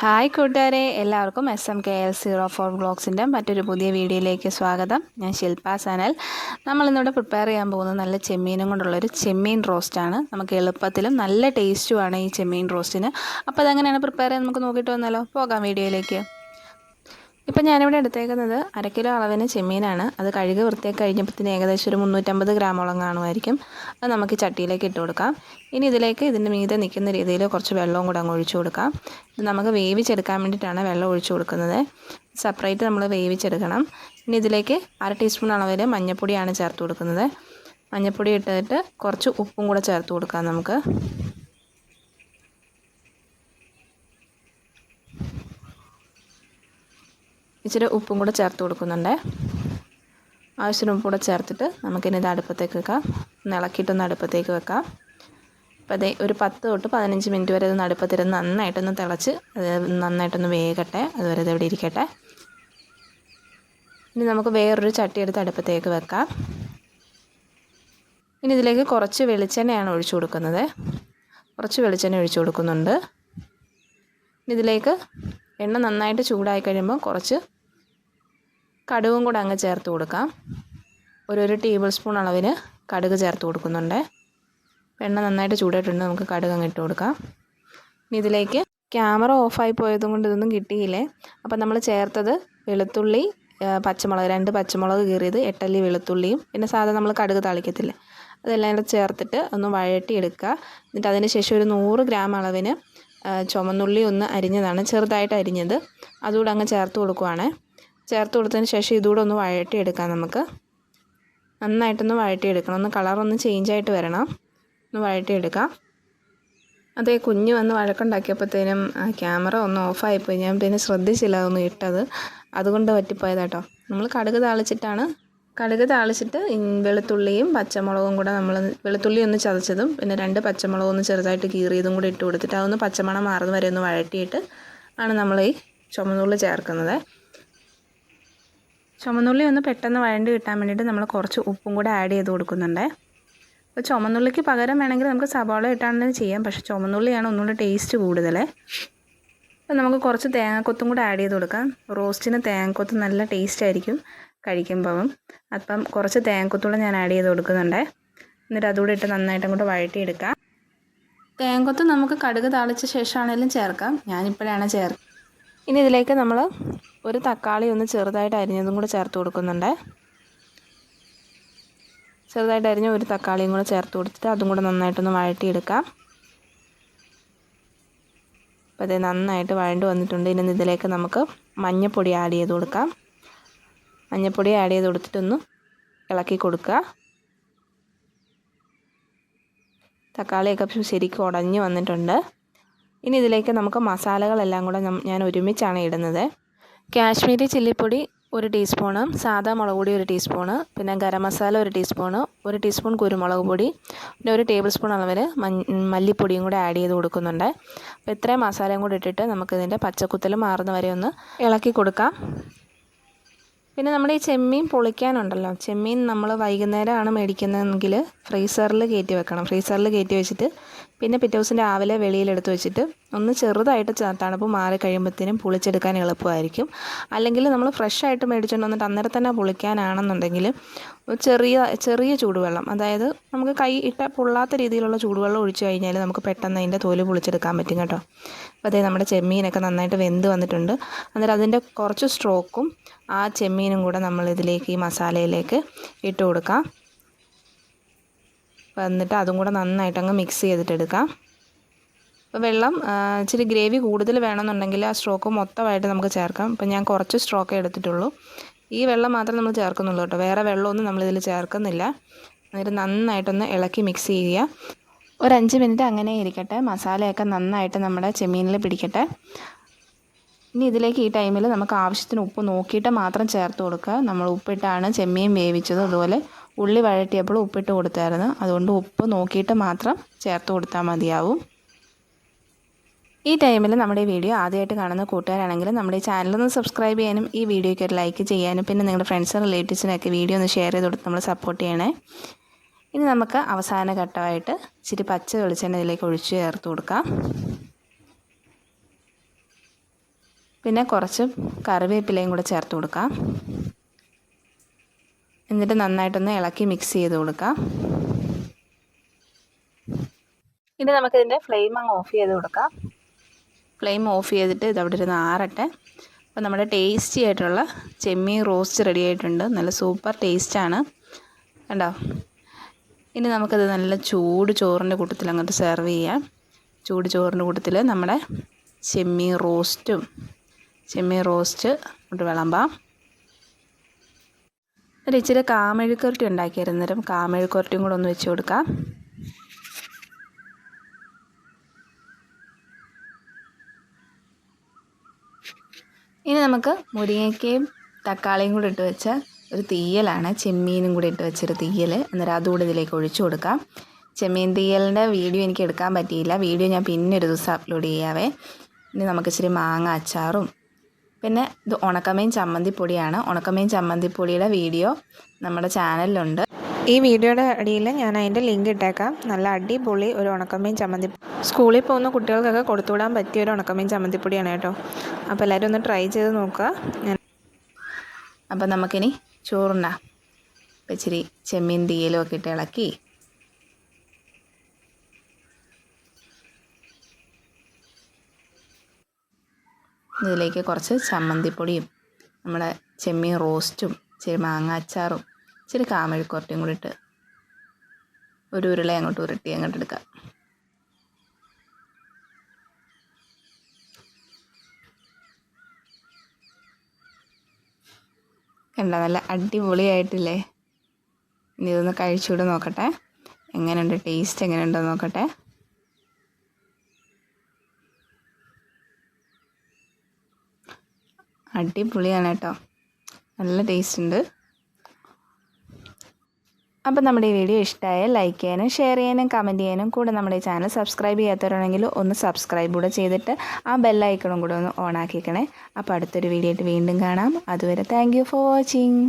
Hi കൂട്ടുകാരെ എല്ലാവർക്കും S M K L zero four ബ്ലോഗ്സിന്റെ മറ്റൊരു പുതിയ വീഡിയോയിലേക്ക് സ്വാഗതം. ഞാൻ ശില്പ സനൽ. നമ്മളിന്നിവിടെ പ്രിപ്പയർ ചെയ്യാൻ പോകുന്നത് നല്ല ചെമ്മീനും കൊണ്ടുള്ളൊരു ചെമ്മീൻ റോസ്റ്റാണ് നമുക്ക് എളുപ്പത്തിലും നല്ല ടേസ്റ്റുമാണ് ഈ ചെമ്മീൻ റോസ്റ്റിന് അപ്പോൾ അതെങ്ങനെയാണ് പ്രിപ്പയർ ചെയ്യാൻ നമുക്ക് നോക്കിയിട്ട് വന്നാലോ? പോകാം വീഡിയോയിലേക്ക്. ഇപ്പം ഞാനിവിടെ എടുത്തേക്കുന്നത് അര കിലോ അളവിന് ചെമ്മീനാണ്. അത് കഴുകി വൃത്തിയാക്കി കഴിഞ്ഞപ്പോഴത്തേന് ഏകദേശം ഒരു മുന്നൂറ്റമ്പത് ഗ്രാമോളം കാണുമായിരിക്കും. അത് നമുക്ക് ചട്ടിയിലേക്ക് ഇട്ട് കൊടുക്കാം. ഇനി ഇതിലേക്ക് ഇതിന്റെ മീതെ നിൽക്കുന്ന രീതിയിൽ കുറച്ച് വെള്ളവും കൂടെ അങ്ങ് ഒഴിച്ചു കൊടുക്കാം. ഇത് നമുക്ക് വേവിച്ചെടുക്കാൻ വേണ്ടിയിട്ടാണ് വെള്ളം ഒഴിച്ചു കൊടുക്കുന്നത്. സെപ്പറേറ്റ് നമ്മൾ വേവിച്ചെടുക്കണം. ഇനി ഇതിലേക്ക് അര ടീസ്പൂൺ അളവിൽ മഞ്ഞൾപ്പൊടിയാണ് ചേർത്ത് കൊടുക്കുന്നത്. മഞ്ഞൾപ്പൊടി ഇട്ടിട്ട് കുറച്ച് ഉപ്പും കൂടെ ചേർത്ത് കൊടുക്കാം നമുക്ക്. ഇച്ചിരി ഉപ്പും കൂടെ ചേർത്ത് കൊടുക്കുന്നുണ്ട്. ആവശ്യത്തിന് ഉപ്പ് കൂടെ ചേർത്തിട്ട് നമുക്കിനി ഇത് അടുപ്പത്തേക്ക് വെക്കാം. ഇളക്കിയിട്ടൊന്ന് അടുപ്പത്തേക്ക് വെക്കാം. അപ്പോൾ അതേ ഒരു പത്ത് തൊട്ട് പതിനഞ്ച് മിനിറ്റ് വരെ ഇത് അടുപ്പത്തിരുന്ന് നന്നായിട്ടൊന്ന് തിളച്ച് നന്നായിട്ടൊന്ന് വേകട്ടെ. അതുവരെ ഇത് ഇവിടെ ഇരിക്കട്ടെ. ഇനി നമുക്ക് വേറൊരു ചട്ടി എടുത്ത് അടുപ്പത്തേക്ക് വെക്കാം. ഇനി ഇതിലേക്ക് കുറച്ച് വെളിച്ചെണ്ണയാണ് ഒഴിച്ചു കൊടുക്കുന്നത്. കുറച്ച് വെളിച്ചെണ്ണ ഒഴിച്ചു കൊടുക്കുന്നുണ്ട്. ഇതിലേക്ക് എണ്ണ നന്നായിട്ട് ചൂടായി കഴിയുമ്പോൾ കുറച്ച് കടുകും കൂടെ അങ്ങ് ചേർത്ത് കൊടുക്കാം. ഒരു ഒരു ടേബിൾ സ്പൂൺ അളവിന് കടുക് ചേർത്ത് കൊടുക്കുന്നുണ്ട്. എണ്ണ നന്നായിട്ട് ചൂടായിട്ടുണ്ട്. നമുക്ക് കടുക് അങ്ങ് ഇട്ട് കൊടുക്കാം. ഇനി ഇതിലേക്ക് ക്യാമറ ഓഫായി പോയതും കൊണ്ട് ഇതൊന്നും കിട്ടിയില്ലേ? അപ്പം നമ്മൾ ചേർത്തത് വെളുത്തുള്ളി പച്ചമുളക് രണ്ട് പച്ചമുളക് കീറിയത് എട്ടല്ലി വെളുത്തുള്ളിയും. പിന്നെ സാധാരണ നമ്മൾ കടുക് താളിക്കത്തില്ലേ? അതെല്ലാം കൂടെ ചേർത്തിട്ട് ഒന്ന് വഴറ്റി എടുക്കുക. എന്നിട്ട് അതിന് ശേഷം ഒരു നൂറ് ഗ്രാം അളവിന് ചുമന്നുള്ളി ഒന്ന് അരിഞ്ഞതാണ്. ചെറുതായിട്ട് അരിഞ്ഞത്. അതുകൂടെ അങ്ങ് ചേർത്ത് കൊടുക്കുവാണ്. ചേർത്ത് കൊടുത്തതിന് ശേഷം ഇതുകൂടെ ഒന്ന് വഴട്ടിയെടുക്കാം നമുക്ക്. നന്നായിട്ടൊന്ന് വഴട്ടിയെടുക്കണം ഒന്ന് കളറൊന്ന് ചേഞ്ചായിട്ട് വരണം. ഒന്ന് വഴട്ടിയെടുക്കാം അതെ കുഞ്ഞ് വന്ന് വഴക്കുണ്ടാക്കിയപ്പോഴത്തേനും ക്യാമറ ഒന്ന് ഓഫായിപ്പോയി ഞാൻ പിന്നെ ശ്രദ്ധിച്ചില്ല അതൊന്ന് ഇട്ടത്. അതുകൊണ്ട് പറ്റിപ്പോയതാട്ടോ. നമ്മൾ കടുക് താളിച്ചിട്ടാണ്. കടുക് താളിച്ചിട്ട് വെളുത്തുള്ളിയും പച്ചമുളകും കൂടെ നമ്മൾ വെളുത്തുള്ളി ഒന്ന് ചതച്ചതും പിന്നെ രണ്ട് പച്ചമുളകും ഒന്ന് ചെറുതായിട്ട് കീറിയതും കൂടി ഇട്ട് കൊടുത്തിട്ട് അതൊന്ന് പച്ചമണം മാറുന്ന വരെ ഒന്ന് വഴറ്റിയിട്ട് ആണ് നമ്മൾ ഈ ചുമന്നുള്ളി ചേർക്കുന്നത്. ചുമന്നുള്ളി ഒന്ന് പെട്ടെന്ന് വഴണ്ട് കിട്ടാൻ വേണ്ടിയിട്ട് നമ്മൾ കുറച്ച് ഉപ്പും കൂടെ ആഡ് ചെയ്ത് കൊടുക്കുന്നുണ്ട്. അപ്പോൾ ചുമന്നുള്ളിക്ക് പകരം വേണമെങ്കിൽ നമുക്ക് സവാള ഇട്ടാണെങ്കിലും ചെയ്യാം. പക്ഷേ ചുമന്നുള്ളിയാണ് ഒന്നുകൂടി ടേസ്റ്റ് കൂടുതൽ. അപ്പോൾ നമുക്ക് കുറച്ച് തേങ്ങക്കൊത്തും കൂടെ ആഡ് ചെയ്ത് കൊടുക്കാം. റോസ്റ്റിന് തേങ്ങക്കൊത്ത് നല്ല ടേസ്റ്റ് ആയിരിക്കും കഴിക്കുമ്പം. അപ്പം കുറച്ച് തേങ്ങക്കൊത്തൂടെ ഞാൻ ആഡ് ചെയ്ത് കൊടുക്കുന്നുണ്ട്. എന്നിട്ട് അതുകൂടെ ഇട്ട് നന്നായിട്ട് അങ്ങോട്ട് വഴറ്റിയെടുക്കാം. തേങ്ങക്കൊത്ത് നമുക്ക് കടുക് താളിച്ച ശേഷമാണെങ്കിലും ചേർക്കാം. ഞാനിപ്പോഴാണ് ചേർ ഇനി ഇതിലേക്ക് നമ്മൾ ഒരു തക്കാളി ഒന്ന് ചെറുതായിട്ട് അരിഞ്ഞതും കൂടെ ചേർത്ത് കൊടുക്കുന്നുണ്ട്. ചെറുതായിട്ട് അരിഞ്ഞ ഒരു തക്കാളിയും കൂടെ ചേർത്ത് കൊടുത്തിട്ട് അതും കൂടെ നന്നായിട്ടൊന്ന് വഴട്ടിയെടുക്കാം അപ്പോൾ അത് നന്നായിട്ട് വഴണ്ട് വന്നിട്ടുണ്ട്. ഇനി ഇതിലേക്ക് നമുക്ക് മഞ്ഞപ്പൊടി ആഡ് ചെയ്ത് കൊടുക്കാം. മഞ്ഞപ്പൊടി ആഡ് ചെയ്ത് കൊടുത്തിട്ടൊന്ന് ഇളക്കി കൊടുക്കുക. തക്കാളിയൊക്കെ ശരിക്കും ഉടഞ്ഞ് വന്നിട്ടുണ്ട്. ഇനി ഇതിലേക്ക് നമുക്ക് മസാലകളെല്ലാം കൂടെ ഞാൻ ഒരുമിച്ചാണ് ഇടുന്നത്. കാശ്മീരി ചില്ലിപ്പൊടി ഒരു ടീസ്പൂണ് സാധാ മുളക് പൊടി ഒരു ടീസ്പൂണ് പിന്നെ ഗരം മസാല ഒരു ടീസ്പൂണ് ഒരു ടീസ്പൂൺ കുരുമുളക് പൊടി പിന്നെ ഒരു ടേബിൾ സ്പൂൺ അളവിൽ മല്ലിപ്പൊടിയും കൂടെ ആഡ് ചെയ്ത് കൊടുക്കുന്നുണ്ട്. അപ്പോൾ ഇത്രയും മസാലയും കൂടി ഇട്ടിട്ട് നമുക്കിതിന്റെ പച്ചക്കുത്തൽ മാറുന്ന വരെ ഒന്ന് ഇളക്കി കൊടുക്കാം. പിന്നെ നമ്മുടെ ഈ ചെമ്മീൻ പൊളിക്കാനുണ്ടല്ലോ. ചെമ്മീൻ നമ്മൾ വൈകുന്നേരമാണ് മേടിക്കുന്നതെങ്കിൽ ഫ്രീസറിൽ കയറ്റി വെക്കണം. ഫ്രീസറിൽ കയറ്റി വെച്ചിട്ട് പിന്നെ പിറ്റേ ദിവസം രാവിലെ വെളിയിലെടുത്ത് വെച്ചിട്ട് ഒന്ന് ചെറുതായിട്ട് തണുപ്പ് മാറി കഴിയുമ്പോഴത്തേനും പൊളിച്ചെടുക്കാൻ എളുപ്പമായിരിക്കും. അല്ലെങ്കിൽ നമ്മൾ ഫ്രഷ് ആയിട്ട് മേടിച്ചുകൊണ്ട് വന്നിട്ട് അന്നേരം തന്നെ പൊളിക്കാനാണെന്നുണ്ടെങ്കിൽ ചെറിയ ചെറിയ ചൂടുവെള്ളം അതായത് നമുക്ക് കൈ ഇട്ട പൊള്ളാത്ത രീതിയിലുള്ള ചൂടുവെള്ളം ഒഴിച്ചു കഴിഞ്ഞാൽ നമുക്ക് പെട്ടെന്ന് അതിന്റെ തോൽ പൊളിച്ചെടുക്കാൻ പറ്റും കേട്ടോ. അപ്പോൾ അതേ നമ്മുടെ ചെമ്മീനൊക്കെ നന്നായിട്ട് വെന്ത് വന്നിട്ടുണ്ട്. അന്നേരം അതിന്റെ കുറച്ച് സ്ട്രോക്കും ആ ചെമ്മീനും കൂടെ നമ്മൾ ഇതിലേക്ക് ഈ മസാലയിലേക്ക് ഇട്ട് കൊടുക്കാം. എന്നിട്ട് അതും കൂടെ നന്നായിട്ട് അങ്ങ് മിക്സ് ചെയ്തിട്ടെടുക്കാം. അപ്പോൾ വെള്ളം ഇച്ചിരി ഗ്രേവി കൂടുതൽ വേണമെന്നുണ്ടെങ്കിൽ ആ സ്ട്രോക്ക് മൊത്തമായിട്ട് നമുക്ക് ചേർക്കാം. ഇപ്പം ഞാൻ കുറച്ച് സ്ട്രോക്കേ എടുത്തിട്ടുള്ളൂ. ഈ വെള്ളം മാത്രം നമ്മൾ ചേർക്കുന്നുള്ളൂ കേട്ടോ. വേറെ വെള്ളമൊന്നും നമ്മളിതിൽ ചേർക്കുന്നില്ല. എന്നിട്ട് നന്നായിട്ടൊന്ന് ഇളക്കി മിക്സ് ചെയ്യുക. ഒരു അഞ്ച് മിനിറ്റ് അങ്ങനെ ഇരിക്കട്ടെ. മസാലയൊക്കെ നന്നായിട്ട് നമ്മുടെ ചെമ്മീനിൽ പിടിക്കട്ടെ. ഇനി ഇതിലേക്ക് ഈ ടൈമിൽ നമുക്ക് ആവശ്യത്തിന് ഉപ്പ് നോക്കിയിട്ട് മാത്രം ചേർത്ത് കൊടുക്കുക. നമ്മൾ ഉപ്പിട്ടാണ് ചെമ്മീൻ വേവിച്ചത് അതുപോലെ. ഉള്ളി വഴറ്റിയപ്പോൾ ഉപ്പിട്ട് കൊടുത്തായിരുന്നു. അതുകൊണ്ട് ഉപ്പ് നോക്കിയിട്ട് മാത്രം ചേർത്ത് കൊടുത്താൽ മതിയാവും. ഈ ടൈമിൽ നമ്മുടെ വീഡിയോ ആദ്യമായിട്ട് കാണുന്ന കൂട്ടുകാരാണെങ്കിൽ നമ്മുടെ ഈ ചാനലൊന്ന് സബ്സ്ക്രൈബ് ചെയ്യാനും ഈ വീഡിയോയ്ക്ക് ഒരു ലൈക്ക് ചെയ്യാനും പിന്നെ നിങ്ങളുടെ ഫ്രണ്ട്സും റിലേറ്റീവ്സിനൊക്കെ വീഡിയോ ഒന്ന് ഷെയർ ചെയ്ത് കൊടുത്ത് നമ്മൾ സപ്പോർട്ട് ചെയ്യണേ. ഇനി നമുക്ക് അവസാന ഘട്ടമായിട്ട് ഇച്ചിരി പച്ച വെളിച്ചെണ്ണ ഇതിലേക്ക് ഒഴിച്ച് ചേർത്ത് കൊടുക്കാം. പിന്നെ കുറച്ച് കറിവേപ്പിലയും കൂടെ ചേർത്ത് കൊടുക്കാം. എന്നിട്ട് നന്നായിട്ടൊന്ന് ഇളക്കി മിക്സ് ചെയ്ത് കൊടുക്കാം. ഇനി നമുക്കിതിന്റെ ഫ്ലെയിം അങ്ങ് ഓഫ് ചെയ്ത് കൊടുക്കാം. ഫ്ലെയിം ഓഫ് ചെയ്തിട്ട് ഇത് അവിടെ ഇരുന്ന് ആറട്ടെ. അപ്പോൾ നമ്മുടെ ടേസ്റ്റി ആയിട്ടുള്ള ചെമ്മീൻ റോസ്റ്റ് റെഡി ആയിട്ടുണ്ട്. നല്ല സൂപ്പർ ടേസ്റ്റാണ് കണ്ടോ? ഇനി നമുക്കത് നല്ല ചൂട് ചോറിന്റെ കൂട്ടത്തിൽ അങ്ങോട്ട് സെർവ് ചെയ്യാം. ചൂട് ചോറിന്റെ കൂട്ടത്തിൽ നമ്മുടെ ചെമ്മീൻ റോസ്റ്റും ചെമ്മീൻ റോസ്റ്റ് ഇട്ട് വിളമ്പാം. ഒരു ഇച്ചിരി കാമെഴുക്കുരട്ടി ഉണ്ടാക്കിയിരുന്നേരം കാമെഴുക്കുരട്ടിയും കൂടെ ഒന്ന് വെച്ച് കൊടുക്കാം. ഇനി നമുക്ക് മുരിങ്ങയ്ക്കയും തക്കാളിയും കൂടി ഇട്ട് വെച്ച ഒരു തീയലാണ്. ചെമ്മീനും കൂടി ഇട്ട് വെച്ചൊരു തീയൽ അന്നേരം അതുകൂടെ ഇതിലേക്ക് ഒഴിച്ചു കൊടുക്കാം. ചെമ്മീൻ തീയലിന്റെ വീഡിയോ എനിക്ക് എടുക്കാൻ പറ്റിയില്ല. വീഡിയോ ഞാൻ പിന്നെ ഒരു ദിവസം അപ്ലോഡ് ചെയ്യാവേ. ഇനി നമുക്ക് ഇച്ചിരി മാങ്ങ അച്ചാറും പിന്നെ ഇത് ഉണക്കമീൻ ചമ്മന്തിപ്പൊടിയാണ്. ഉണക്കമീൻ ചമ്മന്തിപ്പൊടിയുടെ വീഡിയോ നമ്മുടെ ചാനലിലുണ്ട്. ഈ വീഡിയോയുടെ അടിയിൽ ഞാൻ അതിന്റെ ലിങ്ക് ഇട്ടേക്കാം. നല്ല അടിപൊളി ഒരു ഉണക്കമീൻ ചമ്മന്തി സ്കൂളിൽ പോകുന്ന കുട്ടികൾക്കൊക്കെ കൊടുത്തുവിടാൻ പറ്റിയ ഒരു ഉണക്കമീൻ ചമ്മന്തിപ്പൊടിയാണ് കേട്ടോ. അപ്പോൾ എല്ലാവരും ഒന്ന് ട്രൈ ചെയ്ത് നോക്കുക. ഞാൻ അപ്പം നമുക്കിനി ചോറുണ്ടാ ഇച്ചിരി ചെമ്മീൻ തീയലും ഒക്കെ ഇട്ട് ഇളക്കി. ഇതിലേക്ക് കുറച്ച് ചമ്മന്തിപ്പൊടിയും നമ്മുടെ ചെമ്മീൻ റോസ്റ്റും ഇച്ചിരി മാങ്ങ അച്ചാറും ഇച്ചിരി കാമഴിക്കുറട്ടിയും കൂടി ഇട്ട് ഒരു ഉരുള അങ്ങോട്ട് ഉരുട്ടി അങ്ങോട്ട് എടുക്കാം. കണ്ട നല്ല അടിപൊളിയായിട്ടില്ലേ? ഇനി ഇതൊന്ന് കഴിച്ചുകൂടെ നോക്കട്ടെ. എങ്ങനെയുണ്ട് ടേസ്റ്റ് എങ്ങനെയുണ്ടോ നോക്കട്ടെ. അടിപൊളിയാണ് കേട്ടോ. നല്ല ടേസ്റ്റ് ഉണ്ട്. അപ്പോൾ നമ്മുടെ ഈ വീഡിയോ ഇഷ്ടമായാൽ ലൈക്ക് ചെയ്യാനും ഷെയർ ചെയ്യാനും കമന്റ് ചെയ്യാനും കൂടെ നമ്മുടെ ചാനൽ സബ്സ്ക്രൈബ് ചെയ്യാത്തവരാണെങ്കിൽ ഒന്ന് സബ്സ്ക്രൈബ് കൂടെ ചെയ്തിട്ട് ആ ബെല്ലൈക്കണും കൂടെ ഒന്ന് ഓൺ ആക്കിക്കണേ. അപ്പോൾ അടുത്തൊരു വീഡിയോ ആയിട്ട് വീണ്ടും കാണാം. അതുവരെ താങ്ക് ഫോർ വാച്ചിങ്